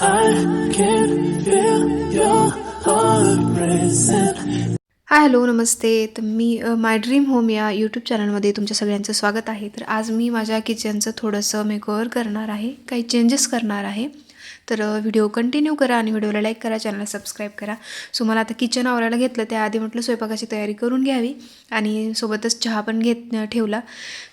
हाय hello नमस्ते. तर मी माय ड्रीम होम या यूट्यूब चॅनलमध्ये तुमच्या सगळ्यांचं स्वागत आहे. तर आज मी माझ्या किचनचं थोडंसं मेकओवर करणार आहे. काही चेंजेस करणार आहे. तर व्हिडिओ कंटिन्यू करा आणि व्हिडिओला लाईक करा चॅनलला सबस्क्राईब करा. सो मला आता किचन आवरायला घेतलं त्याआधी म्हटलं स्वयंपाकाची तयारी करून घ्यावी आणि सोबतच चहा पण घेत ठेवला.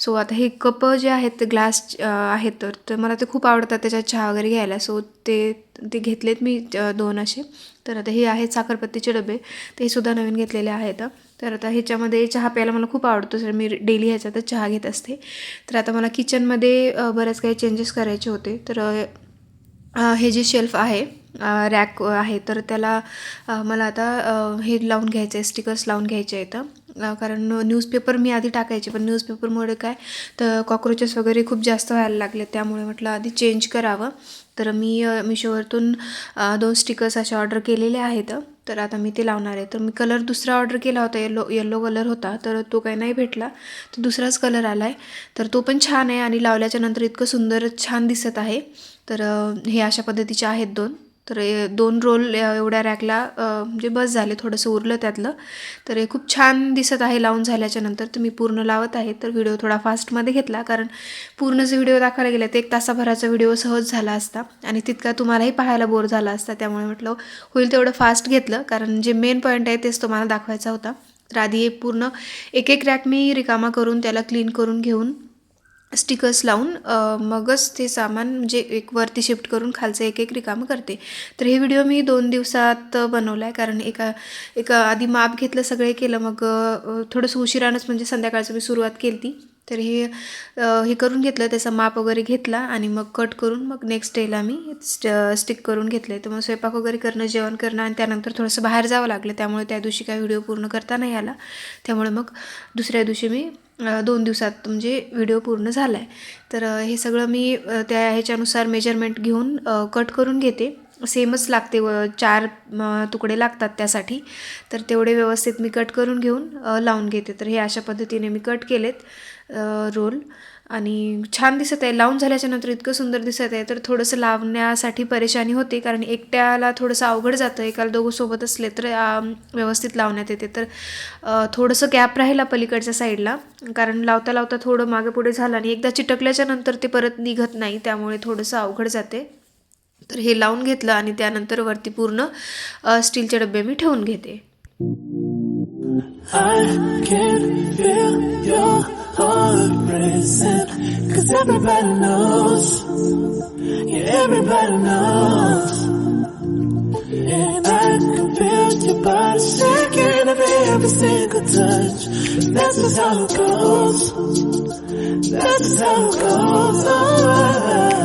सो आता हे कप जे आहेत ग्लास आहेत तर तर मला ते खूप आवडतात त्याच्यात चहा वगैरे घ्यायला. सो ते ते घेतलेत मी दोन असे. तर आता हे आहेत साखरपत्तीचे डबे. ते सुद्धा नवीन घेतलेले आहेत. तर आता ह्याच्यामध्ये चहा प्यायला मला खूप आवडतो सर. मी डेली ह्याच्यातच चहा घेत असते. तर आता मला किचनमध्ये बऱ्याच काही चेंजेस करायचे होते. तर हे जे शेल्फ आहे रॅक आहे तर त्याला मला आता हे लावून घ्यायचं आहे स्टिकर्स लावून घ्यायचे आहेत. कारण न्यूजपेपर मी आधी टाकायचे पण न्यूजपेपरमुळे काय तर कॉक्रोचेस वगैरे खूप जास्त व्हायला लागले त्यामुळे म्हटलं आधी चेंज करावं. तर मी मिशोवरतून दोन स्टिकर्स असे ऑर्डर केलेले आहेत. तर आता मी ते लावणार आहे. तर मी कलर दुसरा ऑर्डर केला होता येलो येल्लो कलर होता तर तो काही नाही भेटला. तर दुसराच कलर आला आहे तर तो पण छान आहे आणि लावल्याच्या नंतर इतकं सुंदर छान दिसत आहे. तर हे अशा पद्धतीचे आहेत दोन. तर दोन रोल एवढ्या रॅकला म्हणजे बस झाले थोडंसं उरलं त्यातलं. तर हे खूप छान दिसत आहे लावून झाल्याच्यानंतर. तर मी पूर्ण लावत आहे तर व्हिडिओ थोडा फास्टमध्ये घेतला. कारण पूर्ण जे व्हिडिओ दाखवायला गेला तर एक तासाभराचा व्हिडिओ सहज झाला असता. आणि तितका तुम्हालाही पाहायला बोर झाला असता. त्यामुळे म्हटलं होईल तेवढं फास्ट घेतलं. कारण जे मेन पॉईंट आहे तेच तुम्हाला दाखवायचा होता. तर आधी हे पूर्ण एक एक रॅक मी रिकामा करून त्याला क्लीन करून घेऊन स्टिकर्स लावून मगच ते सामान म्हणजे एक वरती शिफ्ट करून खालचं एक एक रिकामं करते. तर हे व्हिडिओ मी दोन दिवसात बनवला आहे कारण एका एका आधी माप घेतलं सगळे केलं मग थोडंसं उशिरानंच म्हणजे संध्याकाळचं मी सुरुवात केली ती तर हे हे करून घेतलं त्याचा माप वगैरे घेतला आणि मग कट करून मग नेक्स्ट डेला मी स्ट स्टिक करून घेतले तर मग स्वयंपाक वगैरे करणं जेवण करणं आणि त्यानंतर थोडंसं बाहेर जावं लागलं. त्यामुळे त्या दिवशी काय व्हिडिओ पूर्ण करता नाही आला. त्यामुळे मग दुसऱ्या दिवशी मी दोन दिवसात म्हणजे व्हिडिओ पूर्ण झाला आहे तर हे सगळं मी त्या ह्याच्यानुसार मेजरमेंट घेऊन कट करून घेते. सेमच लागते व चार तुकडे लागतात त्यासाठी. तर तेवढे व्यवस्थित मी कट करून घेऊन लावून घेते. तर हे अशा पद्धतीने मी कट केलेत रोल आणि छान दिसत आहे. लावून झाल्याच्यानंतर इतकं सुंदर दिसत आहे. तर थोडंसं लावण्यासाठी परेशानी होते कारण एकट्याला थोडंसं अवघड जातं. एकाला दोघं सोबत असले तर व्यवस्थित लावण्यात येते. तर थोडंसं गॅप राहिला पलीकडच्या साईडला कारण लावता लावता थोडं मागे पुढे झालं आणि एकदा चिटकल्याच्या नंतर ते परत निघत नाही. त्यामुळे थोडंसं अवघड जाते. तर हे लावून घेतलं आणि त्यानंतर वरती पूर्ण स्टीलचे डबे मी ठेवून घेते. I can feel your heart. Cause everybody knows. Yeah, everybody knows. And I can feel your body shaking every, every single touch. That's just how it goes. That's just how it goes. Oh,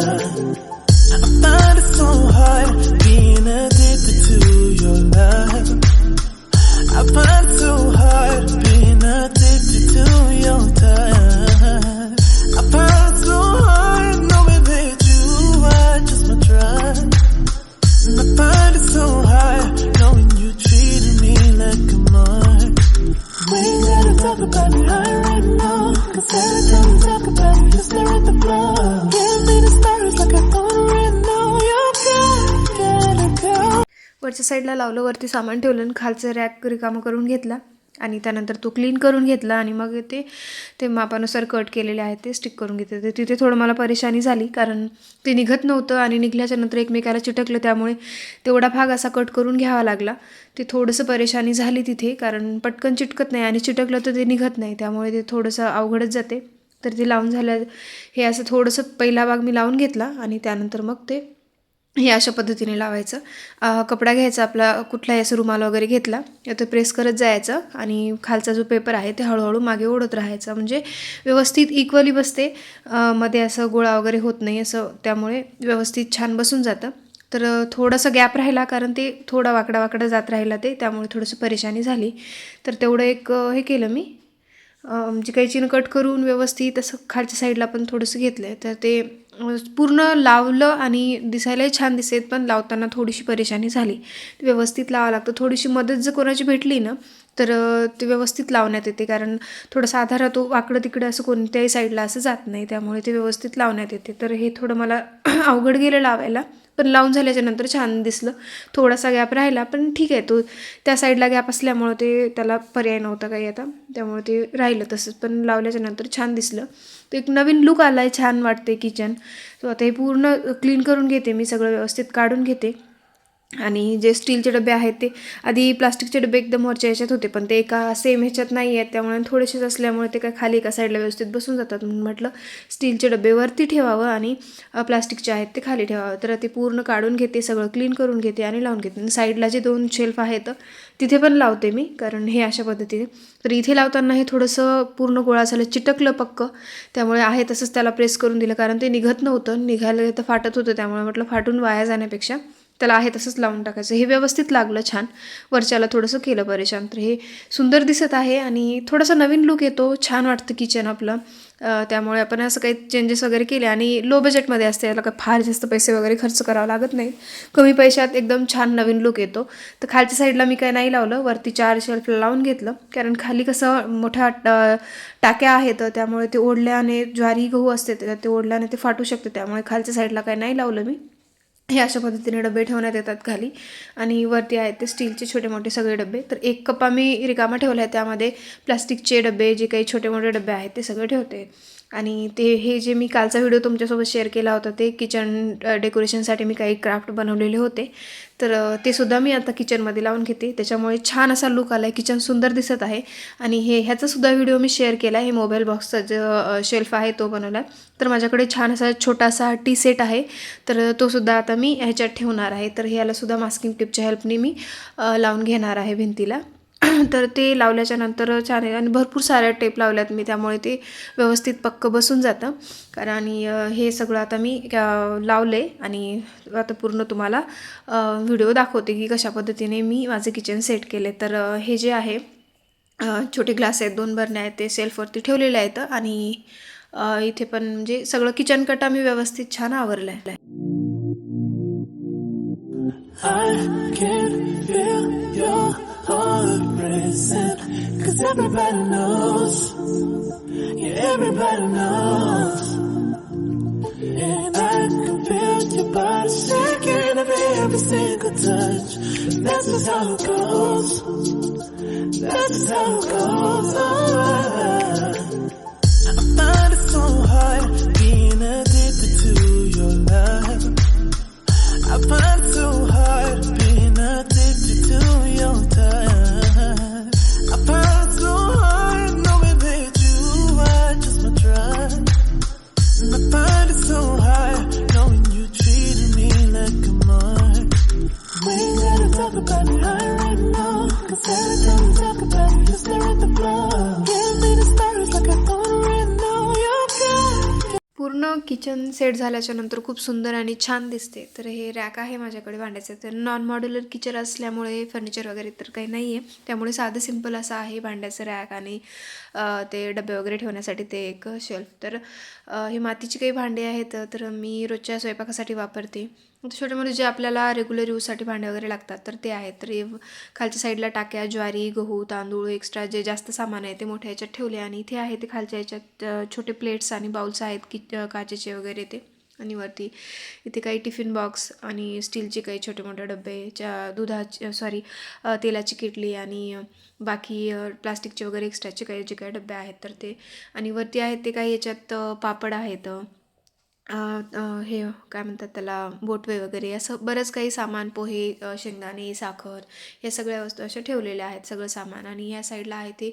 साईडला लावलं वरती सामान ठेवलं आणि खालचं rack रिकामं करून घेतला. आणि त्यानंतर तो क्लीन करून घेतला आणि मग ते ते मापानुसार कट केलेले आहेत ते स्टिक करून घेतले. तर तिथे थोडं मला परेशानी झाली कारण ते निघत नव्हतं आणि निघल्याच्या नंतर एकमेकाला चिटकलं. त्यामुळे तेवढा भाग असा कट करून घ्यावा लागला. ते थोडंसं परेशानी झाली तिथे कारण पटकन चिटकत नाही आणि चिटकलं तर ते निघत नाही. त्यामुळे ते थोडंसं अवघडच जाते. तर ते लावून झाल्या हे असं थोडंसं पहिला भाग मी लावून घेतला आणि त्यानंतर मग ते हे अशा पद्धतीने लावायचं. कपडा घ्यायचा आपला कुठलाही असं रुमाल वगैरे घेतला तर प्रेस करत जायचं आणि खालचा जो पेपर आहे ते हळूहळू मागे ओढत राहायचा. म्हणजे व्यवस्थित इक्वली बसते. मध्ये असं गोळा वगैरे होत नाही असं त्यामुळे व्यवस्थित छान बसून जातं. तर थोडंसं थोडासा गॅप राहिला कारण ते थोडा वाकडा वाकडा जात राहिला ते त्यामुळे थोडंसं परेशानी झाली. तर तेवढं एक हे केलं मी. म्हणजे कैचीनं कट करून व्यवस्थित असं खालच्या साईडला पण थोडंसं घेतलं आहे तर ते पूर्ण लावलं आणि दिसायलाही छान दिसेल पण लावताना थोडीशी परेशानी झाली. व्यवस्थित लावावं लागतं. थोडीशी मदत जर कोणाची भेटली ना तर ते व्यवस्थित लावण्यात येते. कारण थोडासा आधार राहतो वाकडं तिकडं असं कोणत्याही साईडला असं जात नाही. त्यामुळे ते व्यवस्थित लावण्यात येते. तर हे थोडं मला अवघड गेलं लावायला. पण लावून झाल्याच्यानंतर छान दिसलं. थोडासा गॅप राहिला पण ठीक आहे. तो त्या साईडला गॅप असल्यामुळं ते त्याला पर्याय नव्हता काही आता. त्यामुळे ते राहिलं तसंच. पण लावल्याच्या नंतर छान दिसलं. तर एक नवीन लुक आला आहे छान वाटते किचन. सो आता हे पूर्ण क्लीन करून घेते मी. सगळं व्यवस्थित काढून घेते. आणि जे स्टीलचे डबे आहेत ते आधी प्लास्टिकचे डबे एकदम वरच्या ह्याच्यात होते पण ते एका सेम ह्याच्यात नाही आहेत. त्यामुळे थोडेसेच असल्यामुळे ते काय खाली एका साईडला व्यवस्थित बसून जातात म्हणून म्हटलं स्टीलचे डबे वरती ठेवावं आणि प्लास्टिकचे आहेत ते खाली ठेवावं. तर ते पूर्ण काढून घेते सगळं क्लीन करून घेते आणि लावून घेते. आणि साईडला जे दोन शेल्फ आहेत तिथे पण लावते मी कारण हे अशा पद्धतीने. तर इथे लावताना हे थोडंसं पूर्ण गोळा झालं चिटकलं पक्क. त्यामुळे आहे तसंच त्याला प्रेस करून दिलं कारण ते निघत नव्हतं. निघालं तर फाटत होतं त्यामुळे म्हटलं फाटून वाया जाण्यापेक्षा त्याला आहे तसंच लावून टाकायचं. हे व्यवस्थित लागलं छान. वरच्याला थोडंसं केलं परेशान. तर हे सुंदर दिसत आहे आणि थोडासा नवीन लुक येतो. छान वाटतं किचन आपलं. त्यामुळे आपण असं काही चेंजेस वगैरे केले आणि लो बजेटमध्ये असते. याला काही फार जास्त पैसे वगैरे खर्च करावं लागत नाही. कमी पैशात एकदम छान नवीन लुक येतो. तर खालच्या साईडला मी काय नाही लावलं. वरती चार शेल्फला लावून घेतलं. कारण खाली कसं मोठ्या टाक्या आहेत. त्यामुळे ते ओढल्याने ज्वारी गहू असते त्याच्यात ते ओढल्याने ते फाटू शकते. त्यामुळे खालच्या साईडला काय नाही लावलं मी. हे अशा पद्धतीने डबे ठेवण्यात येतात खाली. आणि वरती आहेत ते स्टीलचे छोटे मोठे सगळे डबे. तर एक कप्पा मी रिकामा ठेवला आहे त्यामध्ये प्लास्टिकचे डबे जे काही छोटे मोठे डबे आहेत ते सगळे ठेवते. आणि ते हे जे मी कालचा व्हिडिओ तुमच्यासोबत शेअर केला होता ते किचन डेकोरेशनसाठी मी काही क्राफ्ट बनवलेले होते. तर ते सुद्धा मी आता किचनमध्ये लावून घेते. त्याच्यामुळे छान असा लुक आला आहे किचन सुंदर दिसत आहे. आणि हे ह्याचासुद्धा व्हिडिओ मी शेअर केला आहे हे मोबाईल बॉक्सचा जो शेल्फ आहे तो बनवला तर माझ्याकडे छान असा छोटासा टी सेट आहे. तर तो सुद्धा आता मी ह्याच्यात ठेवणार आहे. तर ह्याला सुद्धा मास्किंग टिपच्या हेल्पने मी लावून घेणार आहे भिंतीला. तर ते लावल्याच्या नंतर छान आहे आणि भरपूर साऱ्या टेप लावल्यात मी त्यामुळे ते व्यवस्थित पक्क बसून जातं. कारण आणि हे सगळं आता मी लावले आणि आता पूर्ण तुम्हाला व्हिडिओ दाखवते की कशा पद्धतीने मी माझे किचन सेट केले. तर हे जे आहे छोटे ग्लास आहेत दोन बरण्या आहेत ते सेल्फवरती ठेवलेले आहेत आणि इथे पण म्हणजे सगळं किचन कट मी व्यवस्थित छान आवरलं आहे I can feel your heart. Cause everybody knows. Yeah, everybody knows. And I can feel your body shaking every single touch. That's just how it goes. That's just how it goes. Oh, kitchen set झाल्याच्यानंतर खूप सुंदर आणि छान दिसते. तर हे rack आहे माझ्याकडे भांड्याचं. तर नॉन मॉड्युलर किचन असल्यामुळे फर्निचर वगैरे तर काही नाही आहे त्यामुळे साधं सिंपल असं आहे भांड्याचं रॅक आणि ते डबे वगैरे ठेवण्यासाठी ते एक शेल्फ. तर ही हे मातीची काही भांडी आहेत तर मी रोजच्या स्वयंपाकासाठी वापरते. छोटे मोठे जे आपल्याला रेग्युलर यूजसाठी भांडे वगैरे लागतात तर ते आहेत. तर खालच्या साईडला टाक्या ज्वारी गहू तांदूळ एक्स्ट्रा जे जास्त सामान आहे ते मोठ्या याच्यात ठेवले आणि इथे आहे ते खालच्या याच्यात छोटे प्लेट्स आणि बाउल्स आहेत की काचेचे वगैरे ते. आणि वरती इथे काही टिफिन बॉक्स आणि स्टीलचे काही छोटे मोठे डबे च्या दुधाचे सॉरी तेलाची किटली आणि बाकी प्लास्टिकचे वगैरे एक्स्ट्राचे काही जे काही डबे आहेत तर ते. आणि वरती आहेत ते काही याच्यात पापड आहेत हे काय म्हणतात त्याला बोटवे वगैरे असं बरंच काही सामान पोहे शेंगदाणे साखर या सगळ्या वस्तू अशा ठेवलेल्या आहेत सगळं सामान. आणि या साईडला आहे ते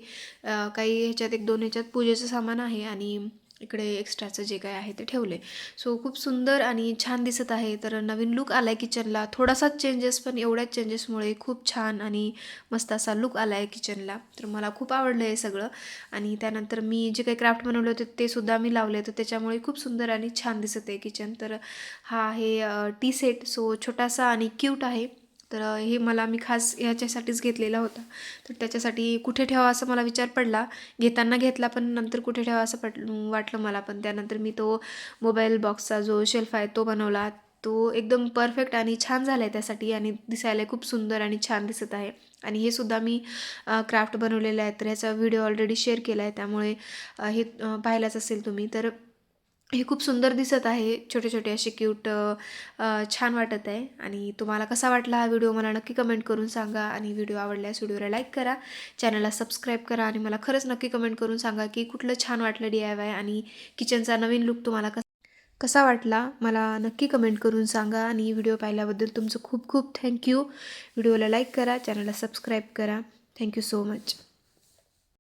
काही ह्याच्यात एक दोन ह्याच्यात पूजेचं सामान आहे आणि इकडे एक्स्ट्राचं जे काय आहे ते ठेवले सो खूप सुंदर आणि छान दिसत आहे. तर नवीन लुक आला आहे किचनला थोडासाच चेंजेस पण एवढ्याच चेंजेसमुळे खूप छान आणि मस्त असा लुक आला आहे किचनला तर मला खूप आवडलं आहे सगळं. आणि त्यानंतर मी जे काही क्राफ्ट बनवले होते ते सुद्धा मी लावले. तर त्याच्यामुळे खूप सुंदर आणि छान दिसत आहे किचन तर हा आहे टी सेट सो छोटासा आणि क्यूट आहे. तर हे मला मी खास ह्याच्यासाठीच घेतलेला होता. तर त्याच्यासाठी कुठे ठेवा असा मला विचार पडला. घेताना घेतला पण नंतर कुठे ठेवा असं पट वाटलं मला. पण त्यानंतर मी तो मोबाईल बॉक्सचा जो शेल्फ आहे तो बनवला. तो एकदम परफेक्ट आणि छान झाला आहे त्यासाठी आणि दिसायला खूप सुंदर आणि छान दिसत आहे. आणि हे सुद्धा मी क्राफ्ट बनवलेलं आहे. तर ह्याचा व्हिडिओ ऑलरेडी शेअर केला आहे त्यामुळे हे पाहिलाच असेल तुम्ही. तर हे खूप सुंदर दिसत आहे. छोटे छोटे असे क्यूट छान वाटत आहे. आणि तुम्हाला कसा वाटला हा व्हिडिओ मला नक्की कमेंट करून सांगा. आणि व्हिडिओ आवडल्यास व्हिडिओला लाईक करा. चॅनलला सबस्क्राईब करा. आणि मला खरंच नक्की कमेंट करून सांगा की कुठलं छान वाटलं डी आय वाय आणि किचनचा नवीन लुक तुम्हाला कसा कसा वाटला? मला नक्की कमेंट करून सांगा. आणि व्हिडिओ पाहिल्याबद्दल तुमचं खूप खूप थँक्यू व्हिडिओला लाईक करा. चॅनलला सबस्क्राईब करा. Thank you so much